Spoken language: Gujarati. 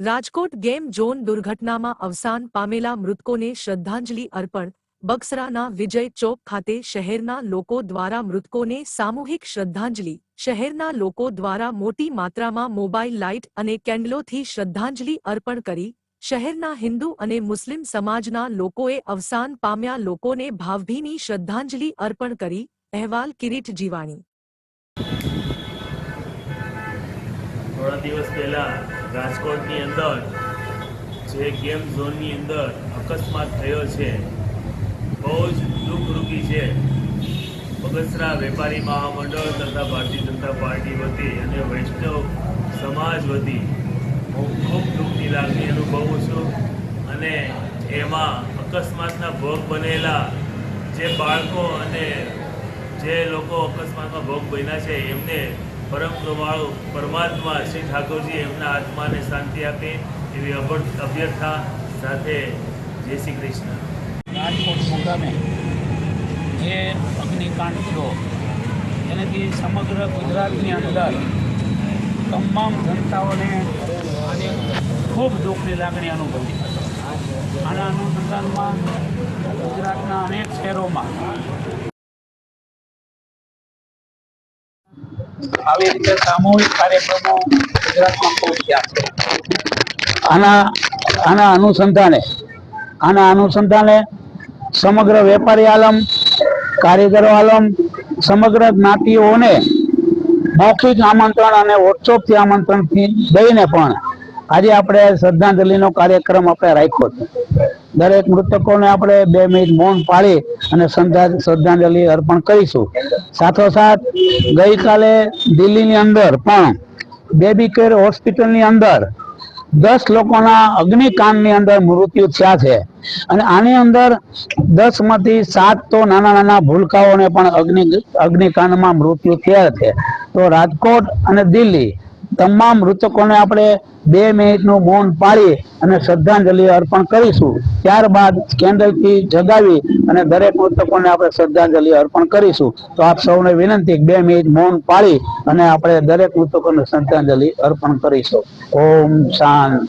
રાજકોટ ગેમ ઝોન દુર્ઘટનામાં અવસાન પામેલા મૃતકોને શ્રદ્ધાંજલિ અર્પણ, બક્સરાના વિજય ચોક ખાતે શહેરના લોકો દ્વારા મૃતકોને સામૂહિક શ્રદ્ધાંજલિ, શહેરના લોકો દ્વારા મોટી માત્રામાં મોબાઈલ લાઇટ અને કેન્ડલોથી શ્રદ્ધાંજલિ અર્પણ કરી, શહેરના હિન્દુ અને મુસ્લિમ સમાજના લોકોએ અવસાન પામ્યા લોકોને ભાવભીની શ્રદ્ધાંજલિ અર્પણ કરી, અહેવાલ કિરીટ જીવાણી. થોડા દિવસ પહેલા રાજકોટની અંદર જે ગેમ ઝોનની અંદર અકસ્માત થયો છે. બહુ જ દુઃખરૂપી છે. બગસરા વેપારી મહામંડળ તથા ભારતીય જનતા પાર્ટી વતી અને વૈષ્ણવ સમાજ વતી હું ખૂબ દુઃખની લાગણી અનુભવું છું અને એમાં અકસ્માતના ભોગ બનેલા જે બાળકો અને જે લોકો અકસ્માતમાં ભોગ બન્યા છે, એમને પરમ કૃપાળુ પરમાત્મા શ્રી ઠાકોરજી એમના આત્માને શાંતિ આપે એવી અભ્યર્થા સાથે જય શ્રી કૃષ્ણ. રાજકોટ મુકામે જે અગ્નિકાંડ થયો, એનાથી સમગ્ર ગુજરાતની અંદર તમામ જનતાઓને આજે ખૂબ દુઃખની લાગણી અનુભવી. આના અનુસંધાનમાં ગુજરાતના અનેક શહેરોમાં આવી રીતે સામૂહિક કાર્યક્રમો ગુજરાતમાં પહોંચ્યા છે. આના આના અનુસંધાને આના અનુસંધાને સમગ્ર વેપારી આલમ, કારીગરો આલમ, સમગ્ર જ્ઞાતિઓને મૌખિક આમંત્રણ અને વોટ્સઅપથી આમંત્રણથી દઈને પણ આજે આપણે શ્રદ્ધાંજલિનો કાર્યક્રમ આપણે રાખ્યો છે. દરેક મૃતકોને આપણે બે મિનિટ મૌન પાળી અને શ્રદ્ધાંજલિ અર્પણ કરીશું. સાથોસાથ, ગઈકાલે દિલ્હીની અંદર પણ બેબી કેર હોસ્પિટલની અંદર દસ લોકોના અગ્નિકાંડની અંદર મૃત્યુ થયા છે. અને આની અંદર દસમાંથી સાત તો નાના નાના ભૂલકાઓને પણ અગ્નિ અગ્નિકાંડમાં મૃત્યુ થયા છે. તો રાજકોટ અને દિલ્હી તમામ મૃતકોને આપણે બે મિનિટનું મૌન પાળી અને શ્રદ્ધાંજલિ અર્પણ કરીશું. ત્યારબાદ કેન્ડલથી જગાવી અને દરેક મૃતકોને આપણે શ્રદ્ધાંજલિ અર્પણ કરીશું. તો આપ સૌને વિનંતી બે મિનિટ મૌન પાળી અને આપણે દરેક મૃતકોને શ્રદ્ધાંજલિ અર્પણ કરીશું. ઓમ શાંત.